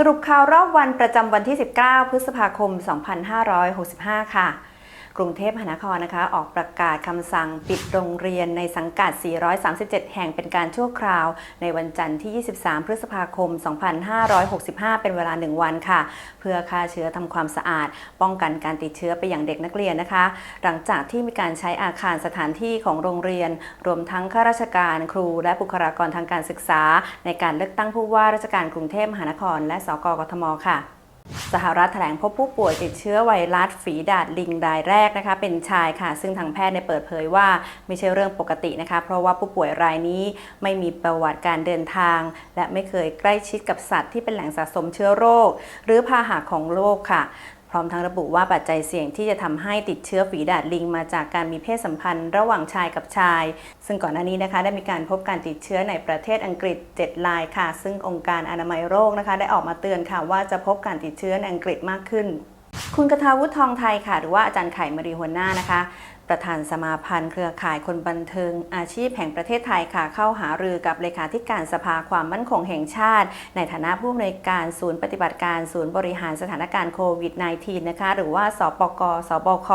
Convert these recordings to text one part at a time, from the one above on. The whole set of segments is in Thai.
สรุปข่าวรอบวันประจำวันที่ 19 พฤษภาคม 2565 ค่ะ กรุงเทพมหานครนะคะ ออกประกาศคำสั่งปิดโรงเรียนในสังกัด 437 แห่งเป็นการชั่วคราว ในวันจันทร์ที่ 23 พฤษภาคม 2565 เป็นเวลา 1 วันค่ะ เพื่อฆ่าเชื้อทำความสะอาด ป้องกันการติดเชื้อไปอย่างเด็กนักเรียนนะคะ หลังจากที่มีการใช้อาคารสถานที่ของโรงเรียน รวมทั้งข้าราชการครู และบุคลากรทางการศึกษา ในการเลือกตั้งผู้ว่าราชการกรุงเทพมหานคร และสกกทมค่ะ สหรัฐแถลงพบผู้ป่วยติดเชื้อไวรัสฝีดาดลิงรายแรกนะคะ เป็นชายค่ะ ซึ่งทางแพทย์ได้เปิดเผยว่าไม่ใช่เรื่องปกตินะคะ เพราะว่าผู้ป่วยรายนี้ไม่มีประวัติการเดินทาง และไม่เคยใกล้ชิดกับสัตว์ที่เป็นแหล่งสะสมเชื้อโรค หรือพาหะของโรคค่ะ พร้อมทั้งระบุว่าปัจจัยเสี่ยงที่จะทำให้ติดเชื้อฝีดาดลิง มาจากการมีเพศสัมพันธ์ระหว่างชายกับชาย ซึ่งก่อนหน้านี้นะคะได้มีการพบการติดเชื้อในประเทศอังกฤษ 7 รายค่ะ ซึ่งองค์การอนามัยโรคนะคะ ได้ออกมาเตือนค่ะว่าจะพบการติดเชื้อในอังกฤษมากขึ้น คุณกทาวุฒิทองไทยค่ะ หรือว่าอาจารย์ไข่มารีหัวหน้านะคะ ประธานสมาพันธ์เครือข่ายคนบันเทิง อาชีพแห่งประเทศไทยค่ะเข้าหารือกับเลขาธิการสภาความมั่นคงแห่งชาติ ในฐานะผู้อำนวยการศูนย์ปฏิบัติการศูนย์บริหารสถานการณ์โควิด -19 นะคะหรือว่าสปกสบค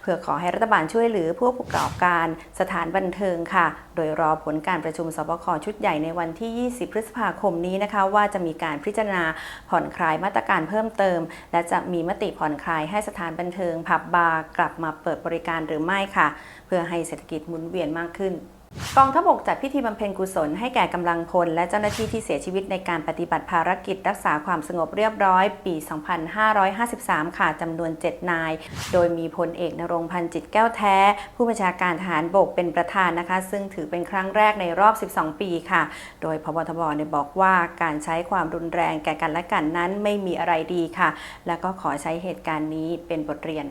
เพื่อขอให้รัฐบาลช่วยเหลือผู้ประกอบการสถานบันเทิงค่ะ โดยรอผลการประชุมสบคชุดใหญ่ในวันที่ 20 พฤษภาคมนี้นะคะว่าจะมีการพิจารณาผ่อนคลายมาตรการเพิ่มเติม และจะมีมติผ่อนคลายให้สถานบันเทิงผับบาร์กลับมาเปิดบริการหรือไม่ค่ะ เพื่อให้เศรษฐกิจหมุนเวียนมากขึ้นกองทัพบกจัดพิธีบำเพ็ญกุศลให้แก่กำลังพล และเจ้าหน้าที่ที่เสียชีวิตในการปฏิบัติภารกิจรักษาความสงบเรียบร้อย ปี 2553 ค่ะจำนวน 7 นาย โดยมีพลเอกนรงพันธ์จิตแก้วแท้ ผู้บัญชาการทหารบกเป็นประธานนะคะ ซึ่งถือเป็นครั้งแรกในรอบ 12 ปีค่ะ โดยพบทบเนี่ยบอกว่าการใช้ความรุนแรงแก่กันและกันนั้นไม่มีอะไรดีค่ะ และก็ขอใช้เหตุการณ์นี้เป็นบทเรียน